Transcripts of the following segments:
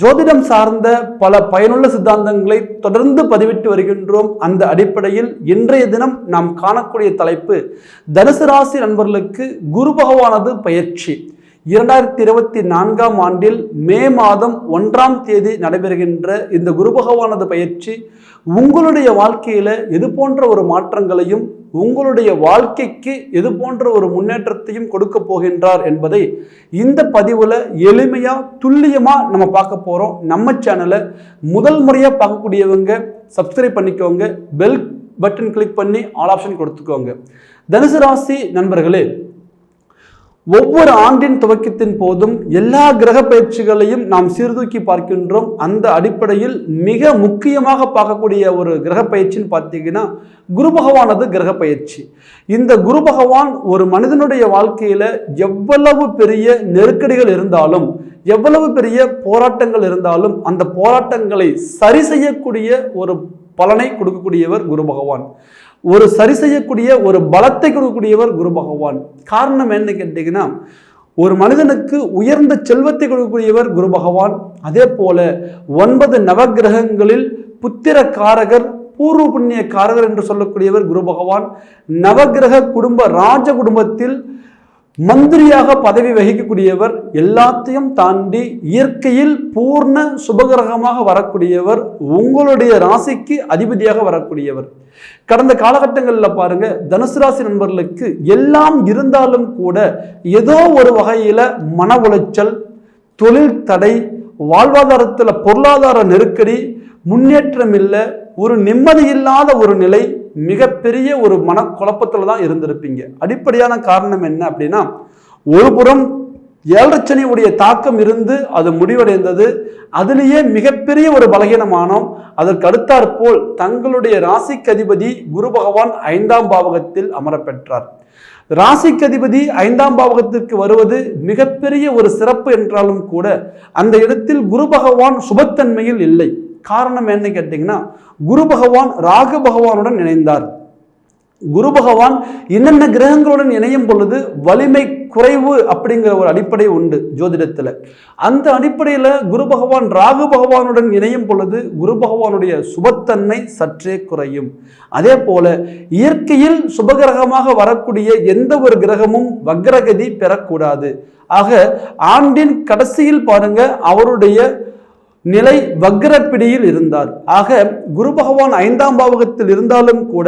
ஜோதிடம் சார்ந்த பல பயனுள்ள சித்தாந்தங்களை தொடர்ந்து பதிவிட்டு வருகின்றோம். அந்த அடிப்படையில் இன்றைய தினம் நாம் காணக்கூடிய தலைப்பு தனுசு ராசி நண்பர்களுக்கு குரு பகவானது பயிற்சி. இரண்டாயிரத்தி இருபத்தி நான்காம் ஆண்டில் மே மாதம் ஒன்றாம் தேதி நடைபெறுகின்ற இந்த குரு பகவானது பயிற்சி உங்களுடைய வாழ்க்கையில் எது போன்ற ஒரு மாற்றங்களையும் உங்களுடைய வாழ்க்கைக்கு எது போன்ற ஒரு முன்னேற்றத்தையும் கொடுக்க போகின்றார் என்பதை இந்த பதிவில் எளிமையாக துல்லியமாக நம்ம பார்க்க போகிறோம் நம்ம சேனலை முதல் முறையாக பார்க்கக்கூடியவங்க சப்ஸ்கிரைப் பண்ணிக்கோங்க பெல் பட்டன் கிளிக் பண்ணி ஆல் ஆப்ஷன் கொடுத்துக்கோங்க. தனுசு ராசி நண்பர்களே ஒவ்வொரு ஆண்டின் துவக்கத்தின் போதும் எல்லா கிரக பயிற்சிகளையும் நாம் சீர்தூக்கி பார்க்கின்றோம். அந்த அடிப்படையில் மிக முக்கியமாக பார்க்கக்கூடிய ஒரு கிரக பயிற்சின்னு பார்த்தீங்கன்னா குரு பகவானது கிரக பயிற்சி. இந்த குரு பகவான் ஒரு மனிதனுடைய வாழ்க்கையில் எவ்வளவு பெரிய நெருக்கடிகள் இருந்தாலும் எவ்வளவு பெரிய போராட்டங்கள் இருந்தாலும் அந்த போராட்டங்களை சரி செய்யக்கூடிய ஒரு பலனை கொடுக்கக்கூடியவர் குரு பகவான். ஒரு சரி செய்யக்கூடிய ஒரு பலத்தை கொடுக்கக்கூடியவர் குரு பகவான். காரணம் என்ன கேட்டீங்கன்னா ஒரு மனிதனுக்கு உயர்ந்த செல்வத்தை கொடுக்கக்கூடியவர் குரு பகவான். அதே போல ஒன்பது நவகிரகங்களில் புத்திர காரகர் பூர்வ புண்ணிய காரகர் என்று சொல்லக்கூடியவர் குரு பகவான். நவகிரக குடும்ப ராஜ குடும்பத்தில் மந்திரியாக பதவி வகிக்கக்கூடியவர் எல்லாத்தையும் தாண்டி இயற்கையில் பூர்ண சுபகிரகமாக வரக்கூடியவர் உங்களுடைய ராசிக்கு அதிபதியாக வரக்கூடியவர். கடந்த காலகட்டங்களில் பாருங்க தனுசு ராசி நண்பர்களுக்கு எல்லாம் இருந்தாலும் கூட ஏதோ ஒரு வகையில் மன உளைச்சல் தொழில் தடை வாழ்வாதாரத்தில் பொருளாதார நெருக்கடி முன்னேற்றம் இல்லை ஒரு நிம்மதி இல்லாத ஒரு நிலை மிகப்பெரிய ஒரு மனக்குழப்பத்தில் தான் இருந்திருப்பீங்க. அடிப்படையான காரணம் என்ன அப்படின்னா ஒரு புறம் தாக்கம் இருந்து அது முடிவடைந்தது அதிலேயே மிகப்பெரிய ஒரு பலகீனமானோம். அதற்கு அடுத்தாற்போல் தங்களுடைய ராசிக்கு அதிபதி குரு பகவான் ஐந்தாம் பாவகத்தில் அமரப்பெற்றார். ராசிக்கு அதிபதி ஐந்தாம் பாவகத்திற்கு வருவது மிகப்பெரிய ஒரு சிறப்பு என்றாலும் கூட அந்த இடத்தில் குரு பகவான் சுபத்தன்மையில் இல்லை. காரணம் என்ன கேட்டிங்கன்னா குரு பகவான் ராகு பகவானுடன் இணைந்தார். குரு பகவான் என்னென்ன கிரகங்களுடன் இணையும் பொழுது வலிமை குறைவு அப்படிங்கிற ஒரு அடிப்படை உண்டு ஜோதிடத்தில். அந்த அடிப்படையில் குரு பகவான் ராகு பகவானுடன் இணையும் பொழுது குரு பகவானுடைய சுபத்தன்மை சற்றே குறையும். அதே போல இயற்கையில் சுபகிரகமாக வரக்கூடிய எந்த ஒரு கிரகமும் வக்ரகதி பெறக்கூடாது. ஆக ஆண்டின் கடைசியில் பாருங்க அவருடைய நிலை வக்ரப்பிடியில் இருந்தார். ஆக குரு பகவான் ஐந்தாம் பாவகத்தில் இருந்தாலும் கூட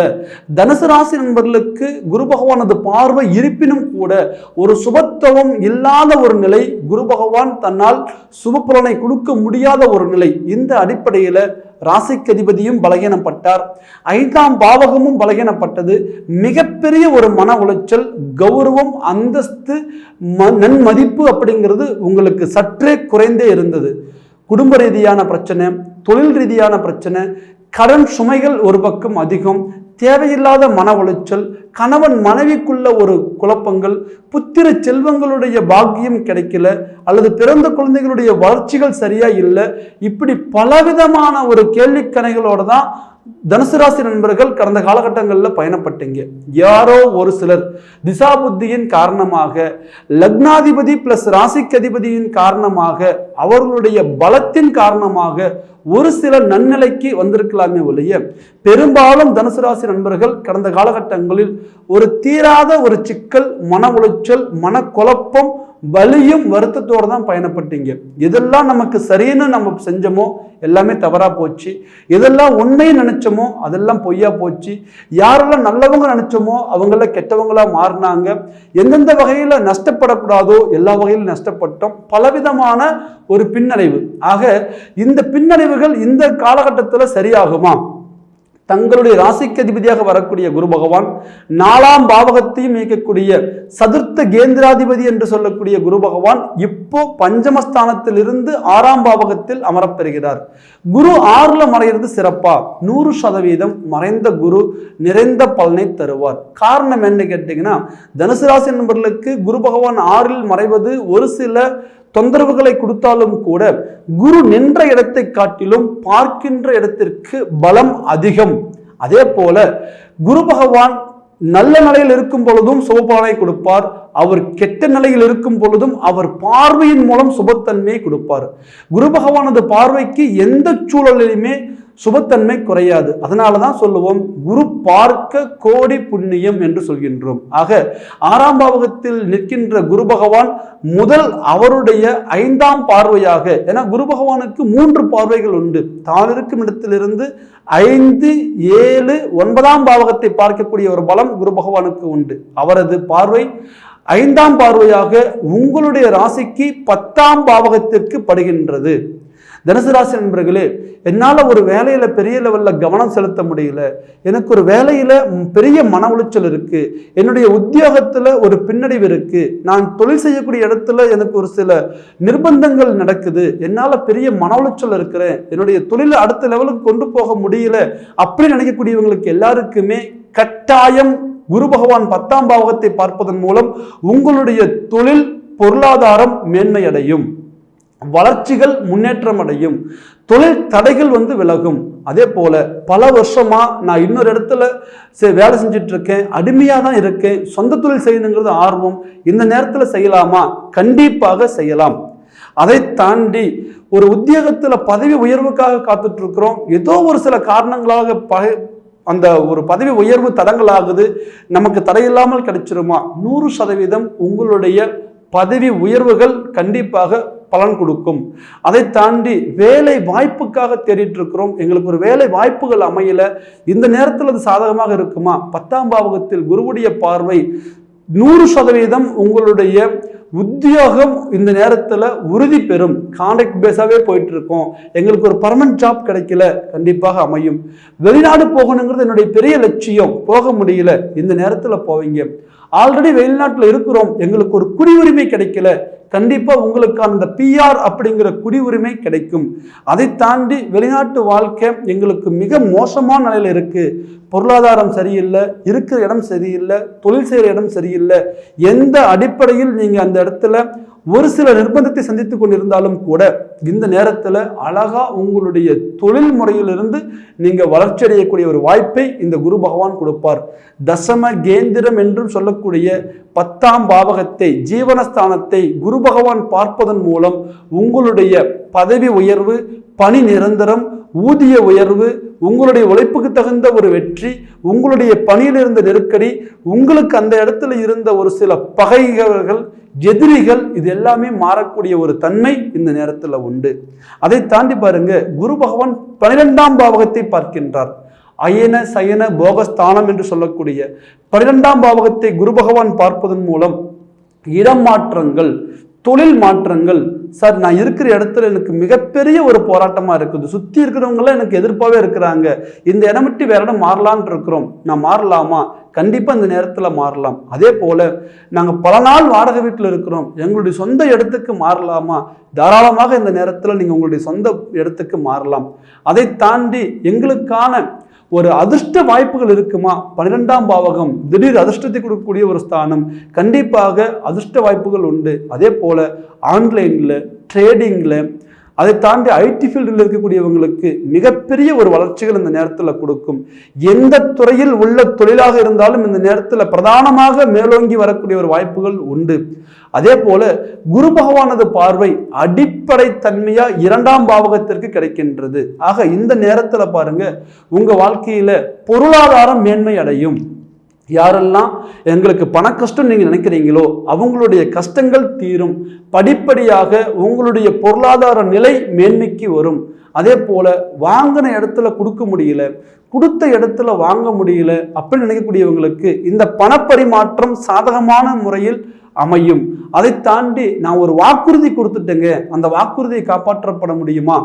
தனுசு ராசி நண்பர்களுக்கு குரு பகவானது பார்வை இருப்பினும் கூட ஒரு சுபத்துவம் இல்லாத ஒரு நிலை குரு பகவான் தன்னால் சுபபலனை கொடுக்க முடியாத ஒரு நிலை. இந்த அடிப்படையில் ராசிக்கு அதிபதியும் பலகீனப்பட்டார். ஐந்தாம் பாவகமும் பலகீனப்பட்டது. மிகப்பெரிய ஒரு மன உளைச்சல் கௌரவம் அந்தஸ்து ம நன்மதிப்பு அப்படிங்கிறது உங்களுக்கு சற்றே குறைந்தே இருந்தது. குடும்ப ரீதியான பிரச்சனை தொழில் ரீதியான பிரச்சனை கடன் சுமைகள் ஒரு பக்கம் அதிகம் தேவையில்லாத மன உளைச்சல் கணவன் மனைவிக்குள்ள ஒரு குழப்பங்கள் புத்திர செல்வங்களுடைய பாக்கியம் கிடைக்கல அல்லது பிறந்த குழந்தைகளுடைய வளர்ச்சிகள் சரியா இல்லை இப்படி பலவிதமான ஒரு கேள்விக்கணைகளோடு தான் தனுசு ராசி நண்பர்கள் கடந்த காலகட்டங்களில் பயணப்பட்டீங்க. யாரோ ஒரு சிலர் திசா புத்தியின் காரணமாக லக்னாதிபதி பிளஸ் ராசிக்கதிபதியின் காரணமாக அவர்களுடைய பலத்தின் காரணமாக ஒரு சில நன்னிலைக்கு வந்திருக்கலாமே ஒழிய பெரும்பாலும் தனுசு ராசி நண்பர்கள் கடந்த காலகட்டங்களில் ஒரு தீராத ஒரு சிக்கல் மன உளைச்சல் மனக்குழப்பம் வலியும் வருத்தத்தோடு தான் பயணப்பட்டீங்க. எதெல்லாம் நமக்கு சரின்னு நம்ம செஞ்சோமோ எல்லாமே தவறாக போச்சு. எதெல்லாம் உண்மையை நினைச்சோமோ அதெல்லாம் பொய்யா போச்சு. யாரெல்லாம் நல்லவங்க நினைச்சோமோ அவங்கள கெட்டவங்களா மாறினாங்க. எந்தெந்த வகையில் நஷ்டப்படக்கூடாதோ எல்லா வகையிலும் நஷ்டப்பட்டோம். பலவிதமான ஒரு பின்னடைவு. ஆக இந்த பின்னடைவுகள் இந்த காலகட்டத்தில் சரியாகுமா? தங்களுடைய ராசிக்கு அதிபதியாக வரக்கூடிய குரு பகவான் நாலாம் பாவகத்தையும் இயக்கக்கூடிய சதுர்த்த கேந்திராதிபதி என்று சொல்லக்கூடிய குரு பகவான் இப்போ பஞ்சமஸ்தானத்திலிருந்து ஆறாம் பாவகத்தில் அமரப்பெறுகிறார். குரு ஆறுல மறைகிறது சிறப்பா. நூறு சதவீதம் மறைந்த குரு நிறைந்த பலனை தருவார். காரணம் என்ன கேட்டீங்கன்னா தனுசு ராசி நண்பர்களுக்கு குரு பகவான் ஆறில் மறைவது ஒரு சில தொந்தரவுகளை கொடுத்தாலும் கூட குரு நின்ற இடத்தை காட்டிலும் பார்க்கின்ற இடத்திற்கு பலம் அதிகம். அதே போல குரு பகவான் நல்ல நிலையில் இருக்கும் பொழுதும் சுபபலனை கொடுப்பார். அவர் கெட்ட நிலையில் இருக்கும் பொழுதும் அவர் பார்வையின் மூலம் சுபத்தன்மையை கொடுப்பார். குரு பகவானது பார்வைக்கு எந்த சூழலிலுமே சுபத்தன்மை குறையாது. அதனால தான் சொல்லுவோம் குரு பார்க்க கோடி புண்ணியம் என்று சொல்கின்றோம். ஆக ஆறாம் பாவகத்தில் நிற்கின்ற குரு பகவான் முதல் அவருடைய ஐந்தாம் பார்வையாக ஏன்னா குரு பகவானுக்கு மூன்று பார்வைகள் உண்டு. தான் இருக்கும் இடத்திலிருந்து ஐந்து ஏழு ஒன்பதாம் பாவகத்தை பார்க்கக்கூடிய ஒரு பலம் குரு பகவானுக்கு உண்டு. அவரது பார்வை ஐந்தாம் பார்வையாக உங்களுடைய ராசிக்கு பத்தாம் பாவகத்திற்கு படுகின்றது. தனுசு ராசி நண்பர்களே என்னால் ஒரு வேலையில் பெரிய லெவலில் கவனம் செலுத்த முடியல. எனக்கு ஒரு வேலையில் பெரிய மன உளைச்சல் இருக்குது என்னுடைய உத்தியோகத்தில் ஒரு பின்னடைவு இருக்குது நான் தொழில் செய்யக்கூடிய இடத்துல எனக்கு ஒரு சில நிர்பந்தங்கள் நடக்குது. என்னால் பெரிய மன உளைச்சல் இருக்கிறேன். என்னுடைய தொழிலை அடுத்த லெவலுக்கு கொண்டு போக முடியல. அப்படி நினைக்கக்கூடியவங்களுக்கு எல்லாருக்குமே கட்டாயம் குரு பகவான் பத்தாம் பாவகத்தை பார்ப்பதன் மூலம் உங்களுடைய தொழில் பொருளாதாரம் மேன்மையடையும். வளர்ச்சிகள் முன்னேற்றம் அடையும் தொழில் தடைகள் வந்து விலகும். அதே போல் பல வருஷமாக நான் இன்னொரு இடத்துல சே வேலை செஞ்சிட்ருக்கேன். அடிமையாக தான் இருக்கேன். சொந்த தொழில் செய்யணுங்கிறது ஆர்வம். இந்த நேரத்தில் செய்யலாமா? கண்டிப்பாக செய்யலாம். அதை தாண்டி ஒரு உத்தியோகத்தில் பதவி உயர்வுக்காக காத்துட்ருக்குறோம். ஏதோ ஒரு சில காரணங்களாக ப அந்த ஒரு பதவி உயர்வு தடங்களாகுது. நமக்கு தடையில்லாமல் கிடைச்சிருமா? நூறு சதவீதம் உங்களுடைய பதவி உயர்வுகள் கண்டிப்பாக பலன் கொடுக்கும். அதை தாண்டி வேலை வாய்ப்புக்காக தேடிட்டு இருக்கிறோம் எங்களுக்கு ஒரு வேலை வாய்ப்புகள் அமையல. இந்த நேரத்தில் அது சாதகமாக இருக்குமா? பத்தாம் பாவகத்தில் குருவுடைய பார்வை நூறு சதவீதம் உங்களுடைய உத்தியோகம் இந்த நேரத்தில் உறுதி பெறும். கான்ட்ராக்ட் பேஸாகவே போயிட்டு இருக்கோம் எங்களுக்கு ஒரு பர்மனன்ட் ஜாப் கிடைக்கல. கண்டிப்பாக அமையும். வெளிநாடு போகணுங்கிறது என்னுடைய பெரிய லட்சியம். போக முடியல. இந்த நேரத்தில் போவீங்க. ஆல்ரெடி வெளிநாட்டில் இருக்கிறோம். எங்களுக்கு ஒரு குடியுரிமை கிடைக்கல. கண்டிப்பாக உங்களுக்கான இந்த பிஆர் அப்படிங்கிற குடியுரிமை கிடைக்கும். அதை தாண்டி வெளிநாட்டு வாழ்க்கை எங்களுக்கு மிக மோசமான நிலையில் இருக்குது பொருளாதாரம் சரியில்லை. இருக்கிற இடம் சரியில்லை. தொழில் செய்கிற இடம் சரியில்லை. எந்த அடிப்படையில் நீங்கள் அந்த இடத்துல ஒரு சில நிர்பந்தத்தை சந்தித்து கொண்டிருந்தாலும் கூட இந்த நேரத்தில் அழகா உங்களுடைய தொழில் முறையிலிருந்து நீங்கள் வளர்ச்சி அடையக்கூடிய ஒரு வாய்ப்பை இந்த குரு பகவான் கொடுப்பார். தசம கேந்திரம் என்றும் சொல்லக்கூடிய பத்தாம் பாவகத்தை ஜீவனஸ்தானத்தை குரு பகவான் பார்ப்பதன் மூலம் உங்களுடைய பதவி உயர்வு பணி நிரந்தரம் ஊதிய உயர்வு உங்களுடைய உழைப்புக்கு தகுந்த ஒரு வெற்றி உங்களுடைய பணியில் இருந்த நெருக்கடி உங்களுக்கு அந்த இடத்துல இருந்த ஒரு சில பகைகள் எதிரிகள் இது எல்லாமே மாறக்கூடிய ஒரு தன்மை இந்த நேரத்தில் உண்டு. அதை தாண்டி பாருங்க குரு பகவான் பனிரெண்டாம் பாவகத்தை பார்க்கின்றார். அயன சயன போகஸ்தானம் என்று சொல்லக்கூடிய பனிரெண்டாம் பாவகத்தை குரு பகவான் பார்ப்பதன் மூலம் இடம் மாற்றங்கள் தொழில் மாற்றங்கள் சார் நான் இருக்கிற இடத்துல எனக்கு மிகப்பெரிய ஒரு போராட்டமாக இருக்குது. சுற்றி இருக்கிறவங்களாம் எனக்கு எதிர்ப்பாகவே இருக்கிறாங்க. இந்த இடம் விட்டு வேற இடம் மாறலான் இருக்கிறோம். நான் மாறலாமா? கண்டிப்பாக இந்த நேரத்தில் மாறலாம். அதே போல் நாங்கள் பல நாள் வாடகை வீட்டில் இருக்கிறோம். எங்களுடைய சொந்த இடத்துக்கு மாறலாமா? தாராளமாக இந்த நேரத்தில் நீங்கள் உங்களுடைய சொந்த இடத்துக்கு மாறலாம். அதை தாண்டி எங்களுக்கான ஒரு அதிர்ஷ்ட வாய்ப்புகள் இருக்குமா? பன்னிரெண்டாம் பாவகம் திடீர் அதிர்ஷ்டத்தை கொடுக்கக்கூடிய ஒரு ஸ்தானம். கண்டிப்பாக அதிர்ஷ்ட வாய்ப்புகள் உண்டு. அதே போல் ஆன்லைனில் ட்ரேடிங்கில் அதை தாண்டி ஐடி ஃபீல்டில் இருக்கக்கூடியவங்களுக்கு மிகப்பெரிய ஒரு வளர்ச்சிகள் இந்த நேரத்தில் கொடுக்கும். எந்த துறையில் உள்ள தொழிலாக இருந்தாலும் இந்த நேரத்தில் பிரதானமாக மேலோங்கி வரக்கூடிய ஒரு வாய்ப்புகள் உண்டு. அதே போல குரு பகவானது பார்வை அடிப்படை தன்மையா இரண்டாம் பாவகத்திற்கு கிடைக்கின்றது. ஆக இந்த நேரத்தில் பாருங்க உங்க வாழ்க்கையில பொருளாதாரம் மேன்மை அடையும். யாரெல்லாம் எங்களுக்கு பண கஷ்டம் நீங்கள் நினைக்கிறீங்களோ அவங்களுடைய கஷ்டங்கள் தீரும். படிப்படியாக உங்களுடைய பொருளாதார நிலை மேன்மைக்கு வரும். அதே போல் வாங்கின இடத்துல கொடுக்க முடியல கொடுத்த இடத்துல வாங்க முடியல அப்படின்னு நினைக்கக்கூடியவங்களுக்கு இந்த பணப்பரிமாற்றம் சாதகமான முறையில் அமையும். அதை தாண்டி நான் ஒரு வாக்குறுதி கொடுத்துட்டேங்க. அந்த வாக்குறுதியை காப்பாற்றப்பட முடியுமா?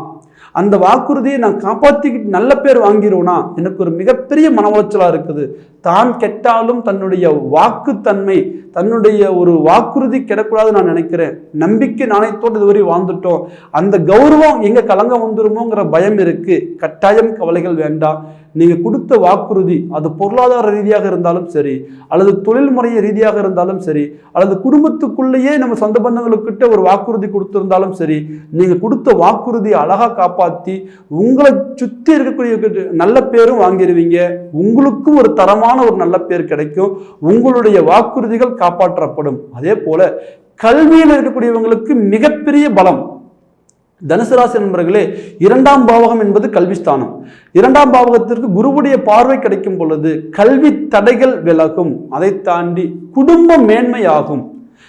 அந்த வாக்குறுதியை நான் காப்பாற்றிக்கிட்டு நல்ல பேர் வாங்கிடுவோனா எனக்கு ஒரு மிகப்பெரிய மன உளைச்சலாக இருக்குது. தான் கெட்டாலும் தன்னுடைய வாக்குத்தன்மை தன்னுடைய ஒரு வாக்குறுதி கெடக்கூடாதுன்னு நான் நினைக்கிறேன். நம்பிக்கை நாணயத்தோடு இதுவரை வாழ்ந்துட்டோம். அந்த கௌரவம் எங்கே கலங்க வந்துருமோங்கிற பயம் இருக்குது கட்டாயம் கவலைகள் வேண்டாம். நீங்கள் கொடுத்த வாக்குறுதி அது பொருளாதார ரீதியாக இருந்தாலும் சரி அல்லது தொழில்முறை ரீதியாக இருந்தாலும் சரி அல்லது குடும்பத்துக்குள்ளேயே நம்ம சொந்த பந்தங்களுக்கிட்ட ஒரு வாக்குறுதி கொடுத்துருந்தாலும் சரி நீங்கள் கொடுத்த வாக்குறுதியை அழகாக காப்பாற்றி உங்களை சுற்றி இருக்கக்கூடிய நல்ல பேரும் வாங்கிடுவீங்க உங்களுக்கும் ஒரு தரமான ஒரு நல்ல பேர் கிடைக்கும். உங்களுடைய வாக்குறுதிகள் காப்பாற்றப்படும். அதே போல கல்வியில் இருக்கக்கூடியவங்களுக்கு மிகப்பெரிய பலம். தனுசு ராசி நண்பர்களே இரண்டாம் பாவகம் என்பது கல்விஸ்தானம். இரண்டாம் பாவகத்திற்கு குருவுடைய பார்வை கிடைக்கும் பொழுது கல்வி தடைகள் விலகும். அதை தாண்டி குடும்ப மேன்மையாகும்.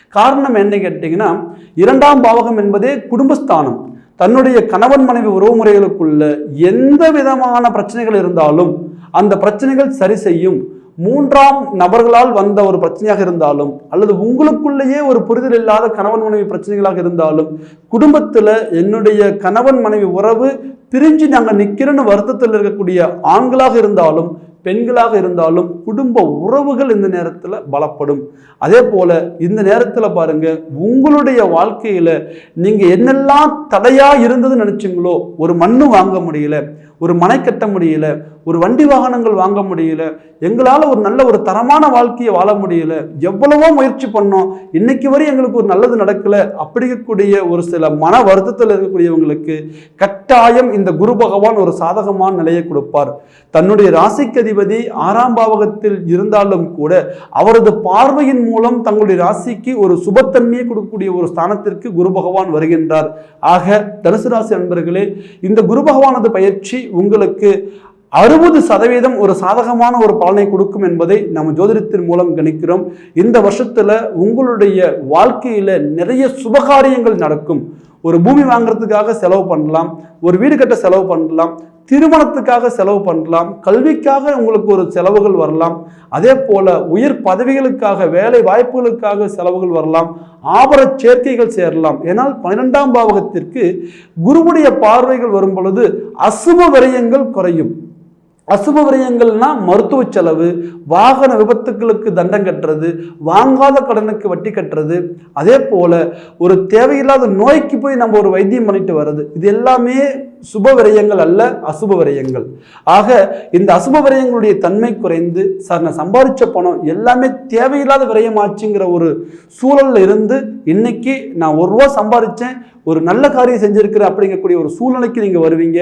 காரணம் என்ன கேட்டீங்கன்னா இரண்டாம் பாவகம் என்பதே குடும்பஸ்தானம். தன்னுடைய கணவன் மனைவி உறவுமுறைகளுக்குள்ள எந்த விதமான பிரச்சனைகள் இருந்தாலும் அந்த பிரச்சனைகள் சரி செய்யும். மூன்றாம் நபர்களால் வந்த ஒரு பிரச்சனையாக இருந்தாலும் அல்லது உங்களுக்குள்ளேயே ஒரு புரிதல் இல்லாத கணவன் மனைவி பிரச்சனைகளாக இருந்தாலும் குடும்பத்தில் என்னுடைய கணவன் மனைவி உறவு பிரிஞ்சு நாங்கள் நிற்கிறோன்னு வருத்தத்தில் இருக்கக்கூடிய ஆண்களாக இருந்தாலும் பெண்களாக இருந்தாலும் குடும்ப உறவுகள் இந்த நேரத்தில் பலப்படும். அதே போல் இந்த நேரத்தில் பாருங்கள் உங்களுடைய வாழ்க்கையில் நீங்கள் என்னெல்லாம் தடையாக இருந்ததுன்னு நினச்சிங்களோ ஒரு மண்ணு வாங்க முடியல ஒரு மனை கட்ட முடியல ஒரு வண்டி வாகனங்கள் வாங்க முடியல எங்களால் ஒரு நல்ல ஒரு தரமான வாழ்க்கையை வாழ முடியல எவ்வளவோ முயற்சி பண்ணோம் இன்னைக்கு வரை எங்களுக்கு ஒரு நல்லது நடக்கல அப்படிக்கக்கூடிய ஒரு சில மன வருத்தத்தில் இருக்கக்கூடியவங்களுக்கு கட்டாயம் இந்த குரு பகவான் ஒரு சாதகமான நிலையை கொடுப்பார். தன்னுடைய ராசிக்கு அதிபதி ஆறாம் பாவகத்தில் இருந்தாலும் கூட அவரது பார்வையின் மூலம் தங்களுடைய ராசிக்கு ஒரு சுபத்தன்மையை கொடுக்கக்கூடிய ஒரு ஸ்தானத்திற்கு குரு பகவான் வருகின்றார். ஆக தனுசு ராசி நண்பர்களே இந்த குரு பகவானது பயிற்சி உங்களுக்கு அறுபது சதவீதம் ஒரு சாதகமான ஒரு பலனை கொடுக்கும் என்பதை நம்ம ஜோதிடத்தின் மூலம் கணிக்கிறோம். இந்த வருஷத்துல உங்களுடைய வாழ்க்கையில நிறைய சுபகாரியங்கள் நடக்கும். ஒரு பூமி வாங்குறதுக்காக செலவு பண்ணலாம் ஒரு வீடு கட்ட செலவு பண்ணலாம் திருமணத்துக்காக செலவு பண்ணலாம் கல்விக்காக உங்களுக்கு ஒரு செலவுகள் வரலாம். அதே போல உயர் பதவிகளுக்காக வேலை வாய்ப்புகளுக்காக செலவுகள் வரலாம். ஆபர சேர்க்கைகள் சேரலாம். ஏனால் பன்னிரெண்டாம் பாவகத்திற்கு குருவுடைய பார்வைகள் வரும் பொழுது அசுப விரயங்கள் குறையும். அசுப விரயங்கள்னா மருத்துவ செலவு வாகன விபத்துக்களுக்கு தண்டம் கட்டுறது வாங்காத கடனுக்கு வட்டி கட்டுறது. அதே போல ஒரு தேவையில்லாத நோய்க்கு போய் நம்ம ஒரு வைத்தியம் பண்ணிட்டு வர்றது. இது எல்லாமே சுப விரயங்கள் அல்ல அசுப விரயங்கள். ஆக இந்த அசுப விரயங்களுடைய தன்மை குறைந்து சார் நான் சம்பாதிச்ச பணம் எல்லாமே தேவையில்லாத விரயமாச்சுங்கிற ஒரு சூழல்ல இருந்து இன்னைக்கு நான் ஒரு ரூபா சம்பாதிச்சேன் ஒரு நல்ல காரியம் செஞ்சிருக்கிற அப்படிங்கக்கூடிய ஒரு சூழ்நிலைக்கு நீங்க வருவீங்க.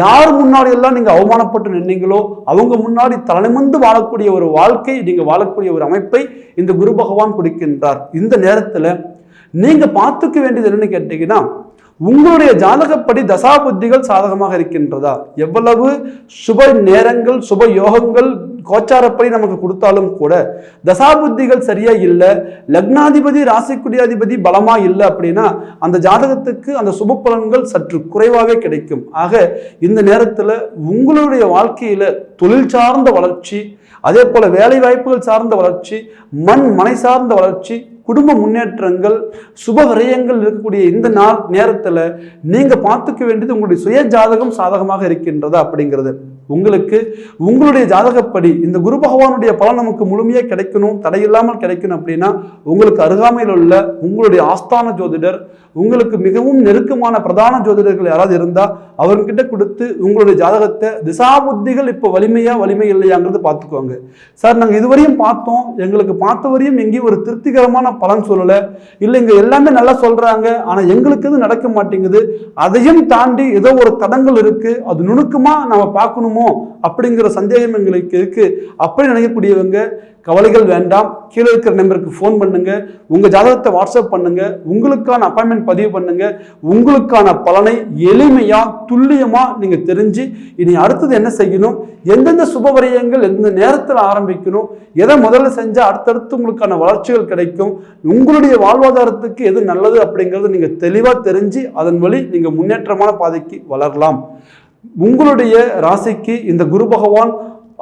யார் முன்னாடி எல்லாம் நீங்க அவமானப்பட்டு நின்னீங்களோ அவங்க முன்னாடி தலைமந்து வாழக்கூடிய ஒரு வாழ்க்கை நீங்க வாழக்கூடிய ஒரு அமைப்பை இந்த குரு பகவான் கொடுக்கின்றார். இந்த நேரத்துல நீங்க பார்த்துக்க வேண்டியது என்னன்னு கேட்டிங்கன்னா உங்களுடைய ஜாதகப்படி தசாபுத்திகள் சாதகமாக இருக்கின்றதா? எவ்வளவு சுப நேரங்கள் சுப யோகங்கள் கோச்சாரப்படி நமக்கு கொடுத்தாலும் கூட தசாபுத்திகள் சரியா இல்லை லக்னாதிபதி ராசிக்குடியாதிபதி பலமா இல்லை அப்படின்னா அந்த ஜாதகத்துக்கு அந்த சுப பலன்கள் சற்று குறைவாகவே கிடைக்கும். ஆக இந்த நேரத்தில் உங்களுடைய வாழ்க்கையில தொழில் சார்ந்த வளர்ச்சி அதே போல வேலை வாய்ப்புகள் சார்ந்த வளர்ச்சி மண் மனை சார்ந்த வளர்ச்சி குடும்ப முன்னேற்றங்கள் சுப விரயங்கள் இருக்கக்கூடிய இந்த நாள் நேரத்தில் நீங்கள் பார்த்துக்க வேண்டியது உங்களுடைய சுய ஜாதகம் சாதகமாக இருக்கின்றதா அப்படிங்கிறது. உங்களுக்கு உங்களுடைய ஜாதகப்படி இந்த குரு பகவானுடைய பலன் நமக்கு முழுமையாக கிடைக்கணும் தடையில்லாமல் கிடைக்கணும் அப்படின்னா உங்களுக்கு அருகாமையில் உள்ள உங்களுடைய ஆஸ்தான ஜோதிடர் உங்களுக்கு மிகவும் நெருக்கமான பிரதான ஜோதிடர்கள் யாராவது இருந்தால் அவர்கிட்ட கொடுத்து உங்களுடைய ஜாதகத்தை திசாபுத்திகள் இப்போ வலிமையா வலிமை இல்லையாங்கிறது பார்த்துக்கோங்க. சார் நாங்கள் இதுவரையும் பார்த்தோம். எங்களுக்கு பார்த்த வரையும் எங்கேயும் ஒரு திருப்திகரமான பலன் சொல்லலை. இல்லை இங்கே எல்லாமே நல்லா சொல்கிறாங்க ஆனால் எங்களுக்கு எதுவும் நடக்க மாட்டேங்குது? அதையும் தாண்டி ஏதோ ஒரு தடங்கள் இருக்குது அது நுணுக்கமாக நம்ம பார்க்கணுமோ? அப்படிங்கிற சந்தேகம் எங்களுக்கு இருக்குது அப்படி நினைக்கக்கூடியவங்க கவலைகள் வேண்டாம். கீழே இருக்கிற நம்பருக்கு ஃபோன் பண்ணுங்கள் உங்கள் ஜாதகத்தை வாட்ஸ்அப் பண்ணுங்கள் உங்களுக்கான அப்பாயின்மெண்ட் பதிவு பண்ணுங்கள் உங்களுக்கான பலனை எளிமையாக துல்லியமாக நீங்கள் தெரிஞ்சு இனி அடுத்தது என்ன செய்யணும்? எந்தெந்த சுபவரியங்கள் எந்த நேரத்தில் ஆரம்பிக்கணும்? எதை முதல்ல செஞ்சால் அடுத்தடுத்து உங்களுக்கான வளர்ச்சிகள் கிடைக்கும்? உங்களுடைய வாழ்வாதாரத்துக்கு எது நல்லது அப்படிங்கிறது நீங்கள் தெளிவாக தெரிஞ்சு அதன் வழி நீங்கள் முன்னேற்றமான பாதைக்கு வளரலாம். உங்களுடைய ராசிக்கு இந்த குரு பகவான்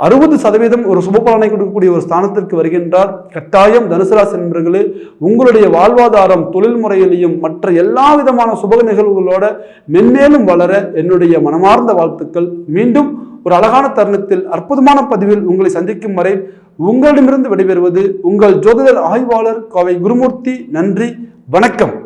அறுபது சதவீதம் ஒரு சுபபலனை கொடுக்கக்கூடிய ஒரு ஸ்தானத்திற்கு வருகின்றார். கட்டாயம் தனுசு ராசி நண்பர்களே உங்களுடைய வாழ்வாதாரம் தொழில் முறையிலையும் மற்ற எல்லா விதமான சுப நிகழ்வுகளோட மென்மேலும் வளர என்னுடைய மனமார்ந்த வாழ்த்துக்கள். மீண்டும் ஒரு அழகான தருணத்தில் அற்புதமான பதிவில் உங்களை சந்திக்கும் வரை உங்களிடமிருந்து விடைபெறுவது உங்கள் ஜோதிடர் ஆய்வாளர் கோவை குருமூர்த்தி. நன்றி வணக்கம்.